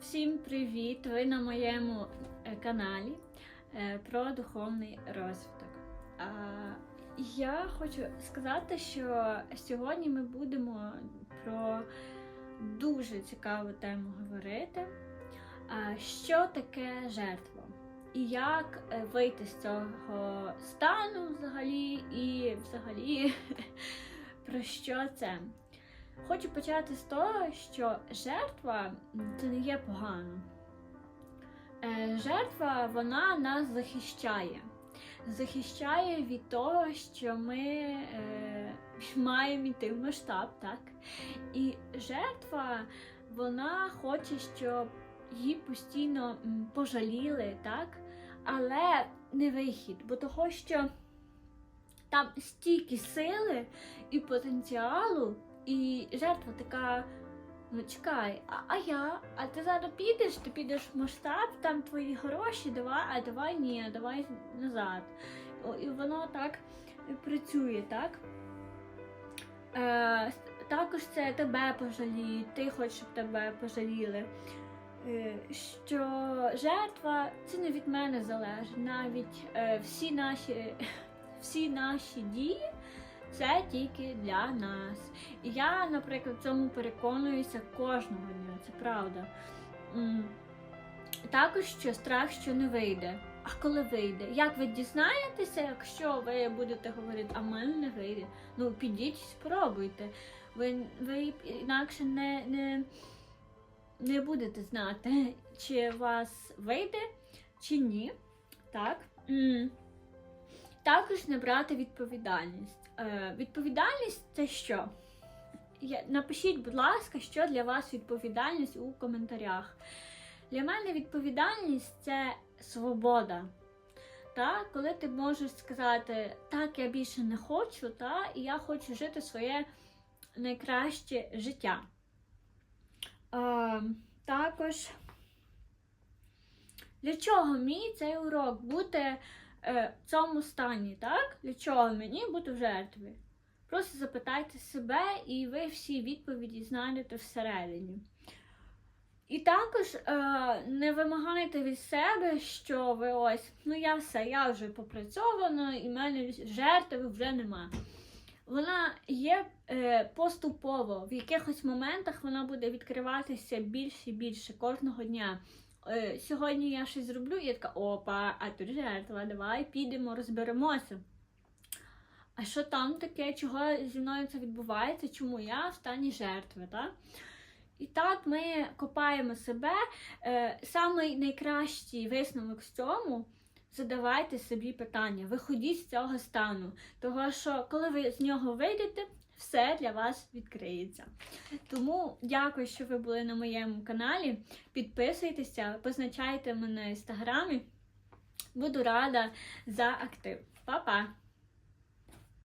Всім привіт! Ви на моєму е, каналі е, про духовний розвиток. Я хочу сказати, що сьогодні ми будемо про дуже цікаву тему говорити. Що таке жертва? І як е, вийти з цього стану взагалі, і взагалі про що це? Хочу почати з того, що жертва це не є погано. Е, Жертва вона нас захищає. Захищає від того, що ми е, маємо йти в масштаб, так? І жертва вона хоче, щоб її постійно пожаліли, так? Але не вихід, бо того, що там стільки сили і потенціалу. І жертва така, ну чекай, а, а я? А ти зараз підеш, ти підеш в масштаб, там твої гроші, давай, а давай ні, давай назад. І воно так працює, так? Е, також це тебе пожаліють, ти хочеш, щоб тебе пожаліли. Е, що жертва це не від мене залежить. Навіть е, всі наші, всі наші дії це тільки для нас. І я, наприклад, цьому переконуюся кожного дня, це правда. Також що страх, що не вийде. А коли вийде? Як ви дізнаєтеся, якщо ви будете говорити, а в мене не вийде? Ну, підіть, спробуйте. Ви, ви інакше не, не, не будете знати, чи у вас вийде, чи ні. Так. Також не брати відповідальність. Е, відповідальність це що? Напишіть, будь ласка, що для вас відповідальність у коментарях. Для мене відповідальність це свобода. Та? Коли ти можеш сказати, так, я більше не хочу, та? і я хочу жити своє найкраще життя. Е, також, для чого мій цей урок бути е, в цьому стані, так? Для чого мені бути в жертві? Просто запитайте себе, і ви всі відповіді знайдете всередині. І також е, не вимагайте від себе, що ви ось, ну я все, я вже попрацьована, і в мене жертви вже нема. Вона є е, поступово, в якихось моментах вона буде відкриватися більше і більше кожного дня. Е, сьогодні я щось зроблю, і я така, опа, а тут жертва, давай підемо, розберемося. А що там таке, чого зі мною це відбувається, чому я в стані жертви? Так? І так ми копаємо себе. Е, Самий найкращий висновок з цьому задавайте собі питання, виходіть з цього стану. Того що, коли ви з нього вийдете, все для вас відкриється. Тому дякую, що ви були на моєму каналі. Підписуйтеся, позначайте мене в інстаграмі. Буду рада за актив. Па-па!